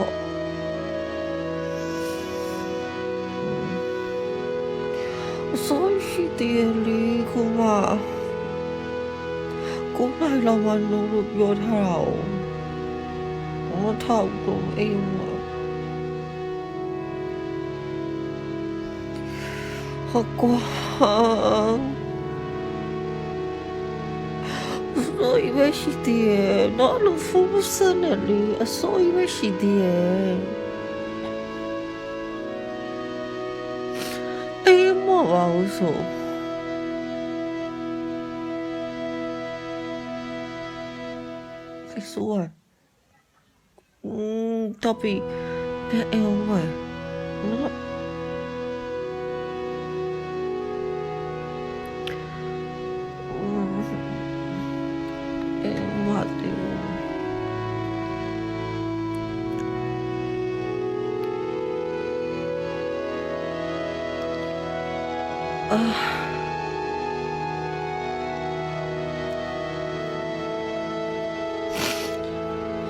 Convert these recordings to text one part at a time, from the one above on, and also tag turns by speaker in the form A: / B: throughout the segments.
A: မပြောအစိုးရှိတယ်လေကိုမကိုနိုင်လာမလို့လို့ပြောထားတာ哦မထောက်တော့အိမ်မှာဟုတ်ကွာ imashitee ನಾನು ಫುಮಸನಲ್ಲಿ ಅಸೋ imashitee ai mo wa uso sua um top é uma não 啊。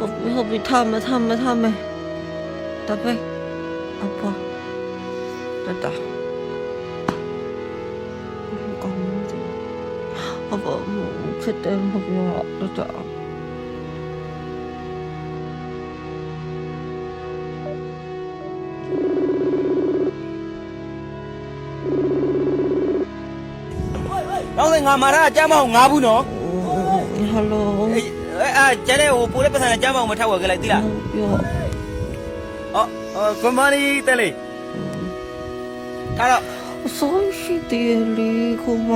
A: 我不要被他们、他们、他们打败，阿婆，打打。我不敢，我不，我不敢，我不要打。
B: တော့ငါမာရအကြမ်းမအောင်ငါဘူးနော်
A: ဟယ်
B: လိုအဲအဲကျန်တဲ့ဟိုပိုးတဲ့ပတ်စံအကြမ်းမအောင်မထောက်ဝယ်ခဲ့လိုက်သီလားပြောအော်ကွန်မနီတယ်လေကာတော့
A: ဆိုရှိတယ်လေကိုမ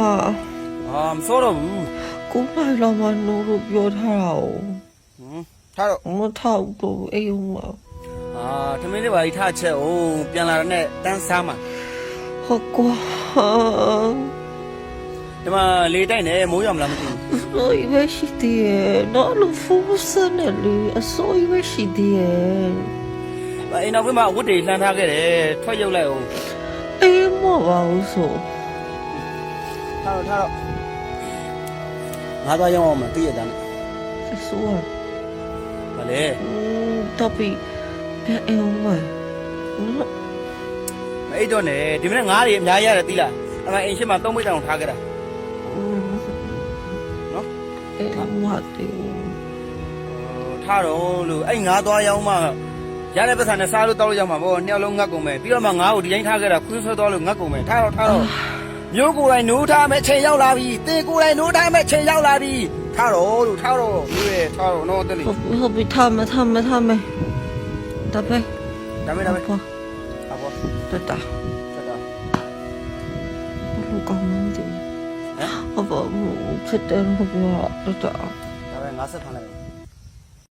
B: အာမဆိုတော့ဘူး
A: ကိုမလောမနိုးလို့ပြောထားတာ哦
B: ဟမ်ထားတော့
A: မထောက်တော့အေးဦးမ
B: အာသမင်းလေးပါကြီးထားချက်哦ပြန်လာတဲ့တန်းစားမှာ
A: ဟုတ်ကွာ
B: ဒီမှာလေတိုက်နေမိုးရွာမလားမသိဘူး
A: No, i veci die. No, lo fusa ne li. A so i veci die.
B: အိမ်နောက်ဘက်မှာအဝတ်တွေလှမ်းထားခဲ့တယ်ထွက်ရုပ်လိုက်အောင်
A: E mo va uso.
B: ထားတော့ထားတော့ငါသွားရောင်းအောင်မသိရတဲ့
A: E so a.
B: ဗာလေ
A: Mm, tapi. E e o ma. No.
B: မအိတ်တော့နဲ့ဒီမနေ့ငါးတွေအများကြီးရတယ်သီလားအမအိမ်ရှိမှသုံးမိတ်တောင်ထားခဲ့တာ
A: အဲ့
B: အ
A: မတ်တေ
B: ထတော့လို့အဲ့ငါးသွားရောက်မှရတဲ့ပတ်စံနဲ့စားလို့တောက်လို့ရောက်မှာပေါ့နှစ်ယောက်လုံးငတ်ကုန်မယ်ပြီးတော့မှငါ့ကိုဒီတိုင်းထားခဲ့တာခွင်းဆွဲသွားလို့ငတ်ကုန်မယ်ထတော့ထတော့မျိုးကိုယ်တိုင်နိုးထားမဲ့ချိန်ရောက်လာပြီတေကိုယ်တိုင်နိုးထားမဲ့ချိန်ရောက်လာပြီထတော့လို့ထတော့မျိုးရဲ့ထတော့နော်တက်လေ
A: ဟုတ်ပြီထမထမထမတပည့်
B: ဒါမေဒါမေအ
A: ပေါ်တ
B: တတတ
A: ဘလူကောင်း
B: အဘ
A: ဘူးဖြစ်တယ်မဟုတ်ဘူးတော့တော်တော်
B: ဒါပဲ50ခန်းလိုက်